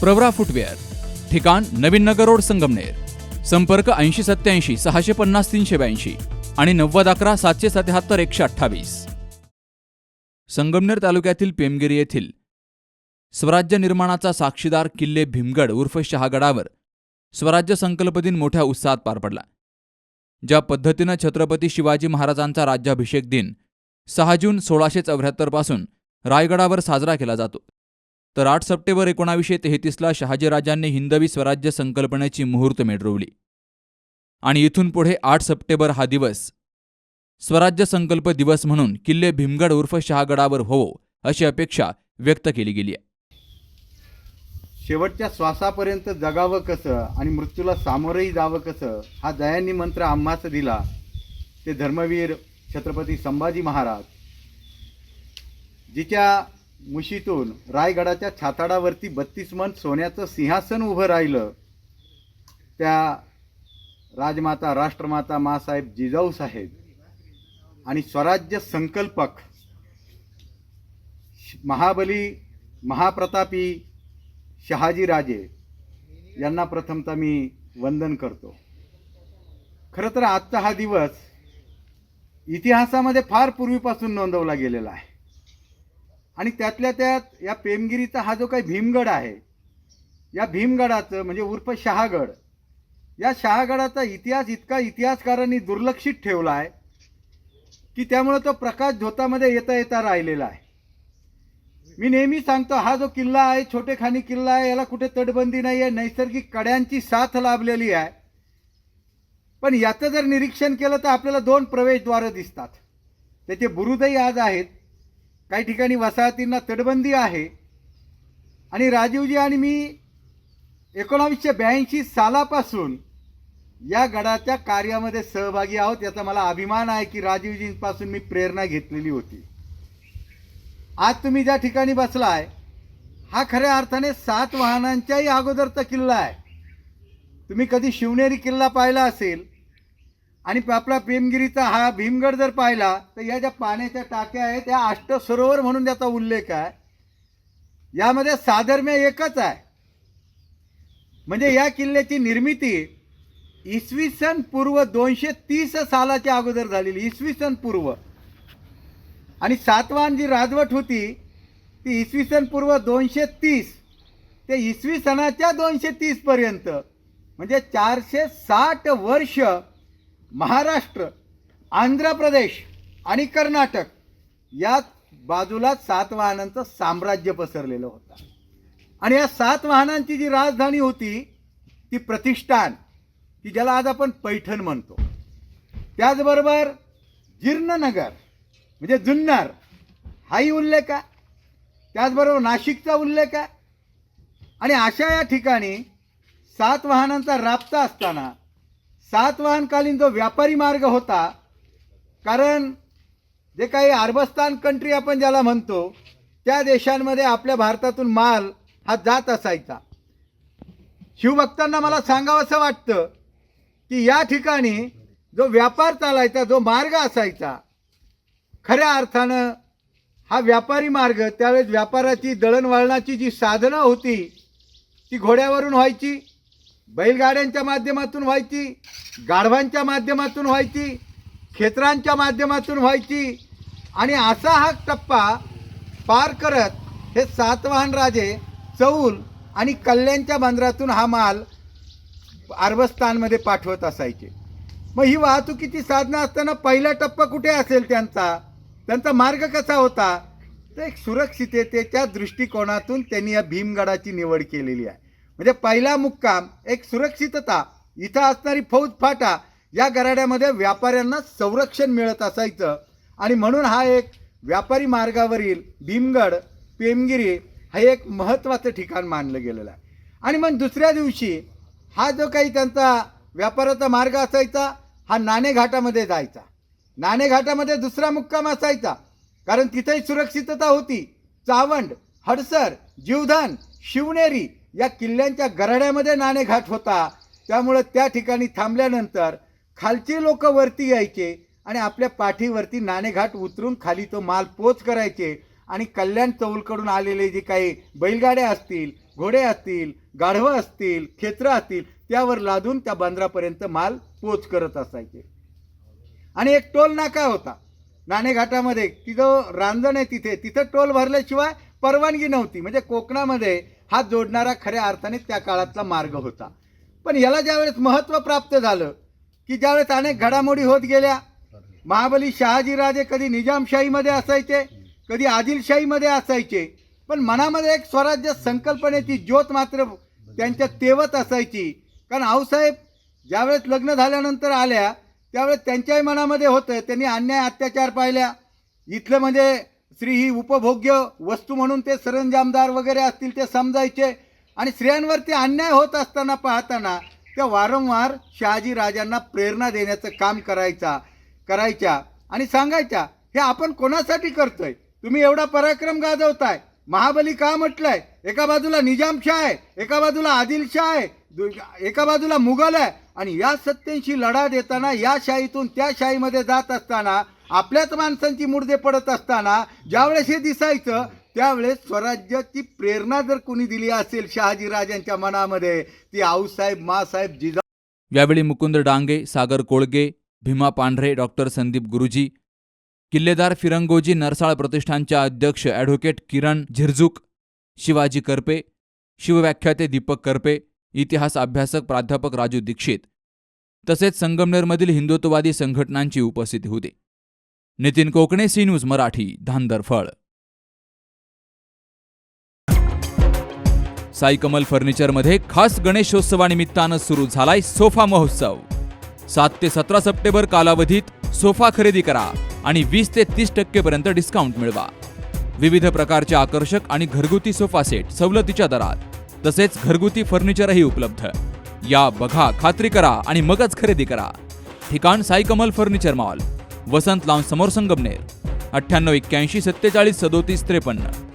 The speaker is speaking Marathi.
प्रवरा फुटवेअर ठिकाण नवीन नगर रोड संगमनेर संपर्क ऐंशी सत्याऐंशी सहाशे पन्नास तीनशे ब्याऐंशी आणि नव्वद अकरा सातशे सत्याहत्तर एकशे अठ्ठावीस. संगमनेर तालुक्यातील पेमगिरी येथील स्वराज्य निर्माणाचा साक्षीदार किल्ले भीमगड उर्फ शहागडावर स्वराज्य संकल्प दिन मोठ्या उत्साहात पार पडला. ज्या पद्धतीनं छत्रपती शिवाजी महाराजांचा राज्याभिषेक दिन सहा जून सोळाशे चौऱ्याहत्तरपासून रायगडावर साजरा केला जातो तर आठ सप्टेंबर एकोणावीसशे तेहतीसला शहाजीराजांनी हिंदवी स्वराज्य संकल्पनेची मुहूर्त रोवली आणि इथून पुढे आठ सप्टेंबर हा दिवस स्वराज्य संकल्प दिवस म्हणून किल्ले भीमगड उर्फ शहागडावर होवो अशी अपेक्षा व्यक्त केली गेली आहे. शेवटच्या श्वासापर्यंत जगावं कसं आणि मृत्यूला सामोरंही जावं कसं हा दयांनी मंत्र आम्हाच दिला ते धर्मवीर छत्रपती संभाजी महाराज. जिच्या मुशीतून रायगडाच्या छाताडावरती बत्तीस मन सोन्याचं सिंहासन उभं राहिलं. त्या राजमाता राष्ट्रमाता मासाहेब जिजाऊ साहेब आणि स्वराज्य संकल्पक महाबली महाप्रतापी शहाजीराजे यांना प्रथमतः मी वंदन करतो. खरं तर आजचा हा दिवस इतिहासामध्ये फार पूर्वीपासून नोंदवला गेलेला आहे. आणि त्यातल्या त्यात या पेमगिरीचा हा जो काही भीमगड आहे या भीमगडाचं म्हणजे उर्फ शहागड या शहागडाचा इतिहास इतका इतिहासकारांनी दुर्लक्षित ठेवला आहे की त्यामुळं तो प्रकाश झोतामध्ये येता येता राहिलेला आहे. मी नेहमी सांगतो हा जो किल्ला आहे छोटेखानी किल्ला आहे याला कुठे तटबंदी नाही आहे नैसर्गिक कड्यांची साथ लाभलेली आहे. पण याचं जर निरीक्षण केलं तर आपल्याला दोन प्रवेशद्वारं दिसतात. त्याचे बुरुदही आज आहेत. काही ठिकाणी वसाहतींना तटबंदी आहे. आणि राजीवजी आणि मी एकोणावीसशे ब्याऐंशी सालापासून या गडाच्या कार्यामध्ये सहभागी आहोत याचा मला अभिमान आहे की राजीवजींपासून मी प्रेरणा घेतलेली होती. आज तुम्ही ज्या ठिकाणी बसलाय हा खऱ्या अर्थाने सात वाहनांच्याही अगोदरचा किल्ला आहे. तुम्ही कधी शिवनेरी किल्ला पाहिला असेल आणि आपला प्रेमगिरीचा हा भीमगड जर पाहिला तर या ज्या पाण्याच्या टाक्या आहेत त्या अष्टसरोवर म्हणून त्याचा उल्लेख आहे. यामध्ये साधर्म्य एकच आहे. म्हणजे या किल्ल्याची निर्मिती इसवी सन पूर्व दोनशे तीस सालाच्या अगोदर झालेली इसवी सन पूर्व. आणि सातवान जी राजवट होती ती इसवी सन पूर्व दोनशे तीस ते इसवी सनाच्या दोनशे तीसपर्यंत म्हणजे चारशे साठ वर्ष महाराष्ट्र आंध्र प्रदेश आणि कर्नाटक या बाजूला सातवाहनांचं साम्राज्य पसरलेलं होतं. आणि या सातवाहनांची जी राजधानी होती ती प्रतिष्ठान की ज्याला आज आपण पैठण म्हणतो. त्याचबरोबर जीर्णनगर म्हणजे जुन्नर हाही उल्लेख आहे. त्याचबरोबर नाशिकचा उल्लेख आहे. आणि अशा या ठिकाणी सात वाहनांचा राबता असताना सातवाहनकालीन जो व्यापारी मार्ग होता कारण जे काही अरबस्तान कंट्री आपण ज्याला म्हणतो त्या देशांमध्ये आपल्या भारतातून माल हा जात असायचा. शिवभक्तांना मला सांगावंसं वाटतं की या ठिकाणी जो व्यापार चालायचा जो मार्ग असायचा खऱ्या अर्थानं हा व्यापारी मार्ग त्यावेळेस व्यापाराची दळणवळणाची जी साधनं होती ती घोड्यावरून व्हायची बैलगाड्यांच्या माध्यमातून व्हायची गाढवांच्या माध्यमातून व्हायची खेत्रांच्या माध्यमातून व्हायची. आणि असा हा टप्पा पार करत हे सातवाहन राजे चौल आणि कल्याणच्या बंदरातून हा माल अरबस्तानमध्ये पाठवत असायचे. मग ही वाहतुकीची साधनं असताना पहिला टप्पा कुठे असेल त्यांचा? त्यांचा मार्ग कसा होता? तर एक सुरक्षिततेच्या दृष्टिकोनातून त्यांनी या भीमगडाची निवड केलेली आहे. म्हणजे पहिला मुक्काम एक सुरक्षितता इथं असणारी फौज फाटा या गराड्यामध्ये व्यापाऱ्यांना संरक्षण मिळत असायचं. आणि म्हणून हा एक व्यापारी मार्गावरील भीमगड पेमगिरी हे एक महत्त्वाचं ठिकाण मानलं गेलेलं आहे. आणि मग दुसऱ्या दिवशी हा जो काही त्यांचा व्यापाराचा मार्ग असायचा हा नाणेघाटामध्ये जायचा. नाणेघाटामध्ये दुसरा मुक्काम असायचा कारण तिथेही सुरक्षितता होती. चावंड हडसर जीवधन शिवनेरी या किल्ल्यांच्या गराड्यामध्ये नाणेघाट होता. त्यामुळं त्या ठिकाणी थांबल्यानंतर खालची लोक वरती यायचे आणि आपल्या पाठीवरती नाणेघाट उतरून खाली तो माल पोच करायचे आणि कल्याण चौलकडून आलेले जे काही बैलगाड्या असतील घोडे असतील गाढवं असतील खेत्रं असतील त्यावर लादून त्या बंदरापर्यंत माल पोच करत असायचे. आणि एक टोल नाका होता. नाणेघाटामध्ये की जो रांजण आहे तिथे तिथं टोल भरल्याशिवाय परवानगी नव्हती. म्हणजे कोकणामध्ये हा जोडणारा खऱ्या अर्थाने त्या काळातला मार्ग होता. पण याला ज्यावेळेस महत्त्व प्राप्त झालं की ज्यावेळेस अनेक घडामोडी होत गेल्या महाबली शहाजीराजे कधी निजामशाहीमध्ये असायचे कधी आदिलशाहीमध्ये असायचे पण मनामध्ये एक स्वराज्य संकल्पनेची ज्योत मात्र त्यांच्या तेवत असायची. कारण आऊसाहेब ज्यावेळेस लग्न झाल्यानंतर आल्या त्यावेळेस त्यांच्याही मनामध्ये होतं त्यांनी अन्याय अत्याचार पाहिल्या. इथलं म्हणजे स्त्री ही उपभोग्य वस्तू म्हणून ते सरंजामदार वगैरे असतील ते समजायचे. आणि स्त्रियांवरती अन्याय होत असताना पाहताना त्या वारंवार शहाजी राजांना प्रेरणा देण्याचं काम करायचा करायच्या आणि सांगायच्या हे आपण कोणासाठी करतोय? तुम्ही एवढा पराक्रम गाजवताय. महाबली का म्हटलंय? एका बाजूला निजामशाह आहे एका बाजूला आदिलशाह आहे एका बाजूला मुघल आहे. आणि या सत्तेशी लढा देताना या शाहीतून त्या शाहीमध्ये जात असताना आपल्याच माणसांची मुर्दे पडत असताना ज्यावेळेस हे दिसायचं त्यावेळेस स्वराज्याची प्रेरणा जर कोणी दिली असेल शहाजीराजांच्या मनामध्ये ती आऊसाहेब मासाहेब जिजा यावेळी मुकुंद डांगे सागर कोळगे भीमा पांढरे डॉक्टर संदीप गुरुजी किल्लेदार फिरंगोजी नरसाळ प्रतिष्ठानच्या अध्यक्ष ॲडव्होकेट किरण झिरझुक शिवाजी करपे शिवव्याख्याते दीपक करपे इतिहास अभ्यासक प्राध्यापक राजू दीक्षित तसेच संगमनेरमधील हिंदुत्ववादी संघटनांची उपस्थिती होती. Nitin Kokane C news Marathi Dhandarphal. Sai Kamal फर्निचरमध्ये खास गणेशोत्सवानिमित्तानं सुरू झालाय सोफा महोत्सव. सात ते सतरा सप्टेंबर कालावधीत सोफा खरेदी करा आणि वीस ते तीस टक्केपर्यंत डिस्काउंट मिळवा. विविध प्रकारचे आकर्षक आणि घरगुती सोफा सेट सवलतीच्या दरात. तसेच घरगुती फर्निचरही उपलब्ध. या बघा खात्री करा आणि मगच खरेदी करा. ठिकाण Saikamal furniture mall. Vasant lawns समोर संगमनेर अठ्ठ्याण्णव एक्क्याऐंशी सत्तेचाळीस सदोतीस त्रेपन्न.